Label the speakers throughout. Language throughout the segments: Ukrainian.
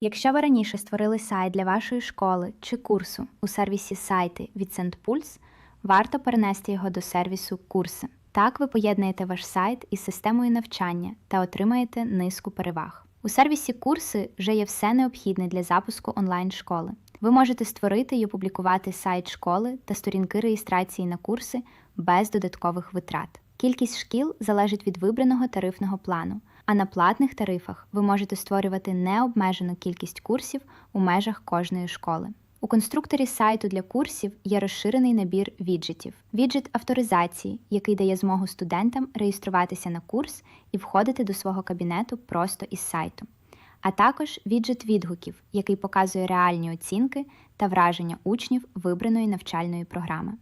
Speaker 1: Якщо ви раніше створили сайт для вашої школи чи курсу у сервісі сайти від SendPulse, варто перенести його до сервісу Курси. Так ви поєднуєте ваш сайт із системою навчання та отримаєте низку переваг. У сервісі Курси вже є все необхідне для запуску онлайн-школи. Ви можете створити і опублікувати сайт школи та сторінки реєстрації на курси без додаткових витрат. Кількість шкіл залежить від вибраного тарифного плану, а на платних тарифах ви можете створювати необмежену кількість курсів у межах кожної школи. У конструкторі сайту для курсів є розширений набір віджитів. Віджит авторизації, який дає змогу студентам реєструватися на курс і входити до свого кабінету просто із сайту. А також віджит відгуків, який показує реальні оцінки та враження учнів вибраної навчальної програми.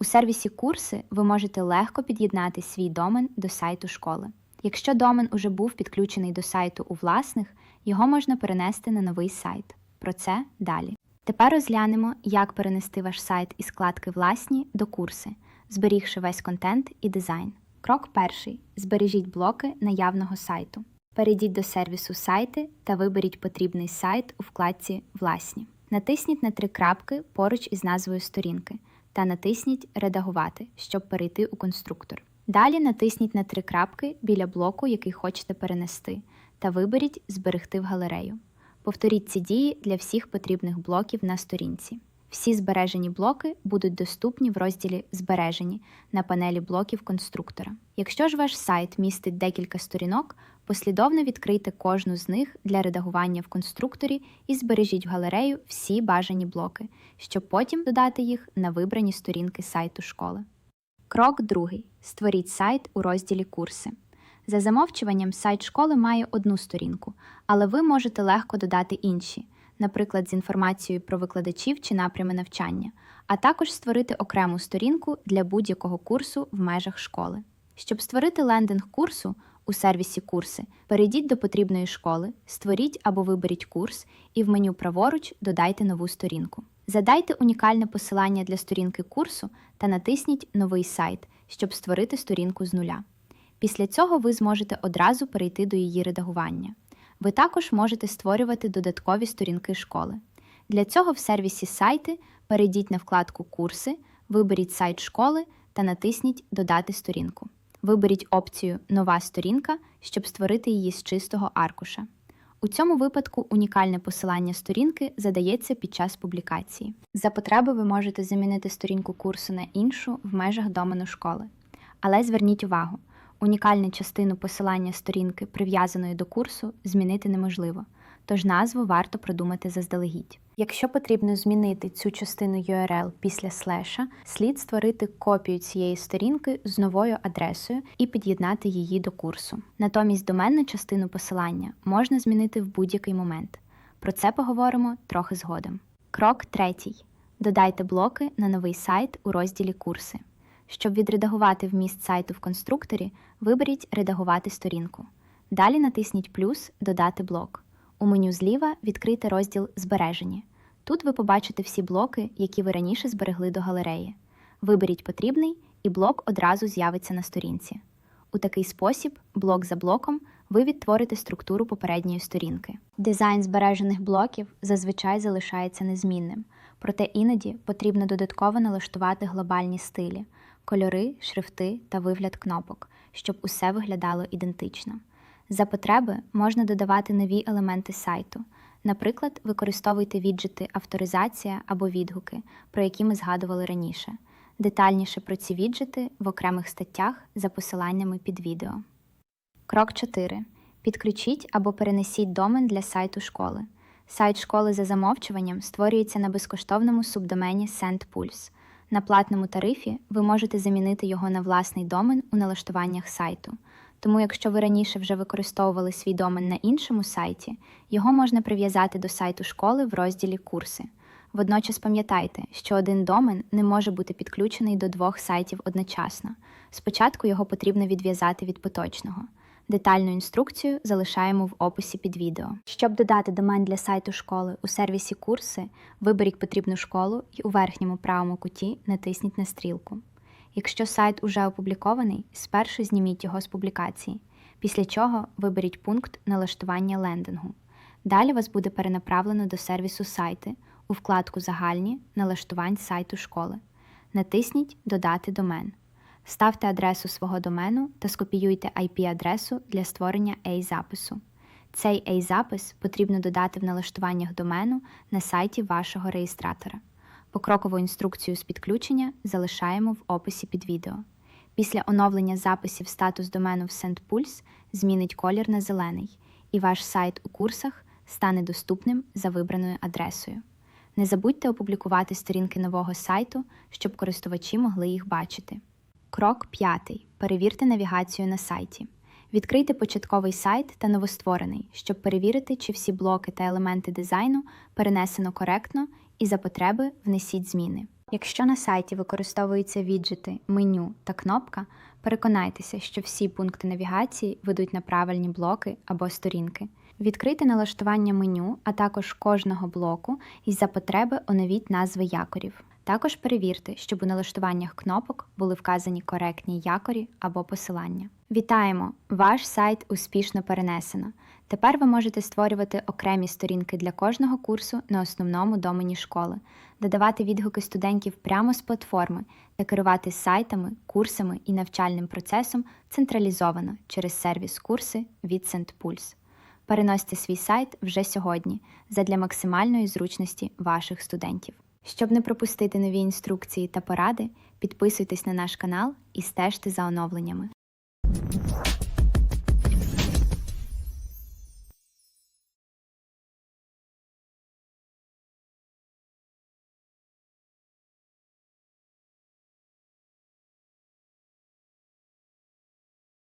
Speaker 1: У сервісі курси ви можете легко під'єднати свій домен до сайту школи. Якщо домен уже був підключений до сайту у власних, його можна перенести на новий сайт. Про це далі. Тепер розглянемо, як перенести ваш сайт із вкладки Власні до курси, зберігши весь контент і дизайн. Крок перший: збережіть блоки наявного сайту. Перейдіть до сервісу сайти та виберіть потрібний сайт у вкладці Власні. Натисніть на три крапки поруч із назвою сторінки та натисніть Редагувати, щоб перейти у конструктор. Далі натисніть на три крапки біля блоку, який хочете перенести, та виберіть Зберегти в галерею. Повторіть ці дії для всіх потрібних блоків на сторінці. Всі збережені блоки будуть доступні в розділі Збережені на панелі блоків конструктора. Якщо ж ваш сайт містить декілька сторінок, послідовно відкрийте кожну з них для редагування в конструкторі і збережіть в галерею всі бажані блоки, щоб потім додати їх на вибрані сторінки сайту школи. Крок другий. Створіть сайт у розділі Курси. За замовчуванням, сайт школи має одну сторінку, але ви можете легко додати інші, наприклад, з інформацією про викладачів чи напрями навчання, а також створити окрему сторінку для будь-якого курсу в межах школи. Щоб створити лендинг курсу у сервісі Курси, перейдіть до потрібної школи, створіть або виберіть курс і в меню праворуч додайте нову сторінку. Задайте унікальне посилання для сторінки курсу та натисніть Новий сайт, щоб створити сторінку з нуля. Після цього ви зможете одразу перейти до її редагування. Ви також можете створювати додаткові сторінки школи. Для цього в сервісі сайти перейдіть на вкладку Курси, виберіть сайт школи та натисніть Додати сторінку. Виберіть опцію Нова сторінка, щоб створити її з чистого аркуша. У цьому випадку унікальне посилання сторінки задається під час публікації. За потреби ви можете замінити сторінку курсу на іншу в межах домену школи. Але зверніть увагу, унікальну частину посилання сторінки, прив'язаної до курсу, змінити неможливо, тож назву варто продумати заздалегідь. Якщо потрібно змінити цю частину URL після слеша, слід створити копію цієї сторінки з новою адресою і під'єднати її до курсу. Натомість доменну частину посилання можна змінити в будь-який момент. Про це поговоримо трохи згодом. Крок третій. Додайте блоки на новий сайт у розділі Курси. Щоб відредагувати вміст сайту в конструкторі, виберіть Редагувати сторінку. Далі натисніть плюс Додати блок. У меню зліва відкрийте розділ Збережені. Тут ви побачите всі блоки, які ви раніше зберегли до галереї. Виберіть потрібний, і блок одразу з'явиться на сторінці. У такий спосіб, блок за блоком, ви відтворите структуру попередньої сторінки. Дизайн збережених блоків зазвичай залишається незмінним, проте іноді потрібно додатково налаштувати глобальні стилі, кольори, шрифти та вигляд кнопок, щоб усе виглядало ідентично. За потреби можна додавати нові елементи сайту. Наприклад, використовуйте віджити авторизація або відгуки, про які ми згадували раніше. Детальніше про ці віджити в окремих статтях за посиланнями під відео. Крок 4. Підключіть або перенесіть домен для сайту школи. Сайт школи за замовчуванням створюється на безкоштовному субдомені SendPulse. На платному тарифі ви можете замінити його на власний домен у налаштуваннях сайту. Тому, якщо ви раніше вже використовували свій домен на іншому сайті, його можна прив'язати до сайту школи в розділі Курси. Водночас пам'ятайте, що один домен не може бути підключений до двох сайтів одночасно. Спочатку його потрібно відв'язати від поточного. Детальну інструкцію залишаємо в описі під відео. Щоб додати домен для сайту школи у сервісі Курси, виберіть потрібну школу і у верхньому правому куті натисніть на стрілку. Якщо сайт уже опублікований, спершу зніміть його з публікації, після чого виберіть пункт налаштування лендингу. Далі вас буде перенаправлено до сервісу сайти у вкладку Загальні налаштувань сайту школи. Натисніть Додати домен. Ставте адресу свого домену та скопіюйте IP-адресу для створення A-запису. Цей A-запис потрібно додати в налаштуваннях домену на сайті вашого реєстратора. Покрокову інструкцію з підключення залишаємо в описі під відео. Після оновлення записів статус домену в SendPulse змінить колір на зелений, і ваш сайт у курсах стане доступним за вибраною адресою. Не забудьте опублікувати сторінки нового сайту, щоб користувачі могли їх бачити. Крок 5. Перевірте навігацію на сайті. Відкрийте початковий сайт та новостворений, щоб перевірити, чи всі блоки та елементи дизайну перенесено коректно і за потреби внесіть зміни. Якщо на сайті використовуються віджити, меню та кнопка, переконайтеся, що всі пункти навігації ведуть на правильні блоки або сторінки. Відкрийте налаштування меню, а також кожного блоку і за потреби оновіть назви якорів. Також перевірте, щоб у налаштуваннях кнопок були вказані коректні якорі або посилання. Вітаємо! Ваш сайт успішно перенесено. Тепер ви можете створювати окремі сторінки для кожного курсу на основному домені школи, додавати відгуки студентів прямо з платформи та керувати сайтами, курсами і навчальним процесом централізовано через сервіс курси від SendPulse. Переносьте свій сайт вже сьогодні задля максимальної зручності ваших студентів. Щоб не пропустити нові інструкції та поради, підписуйтесь на наш канал і стежте за оновленнями.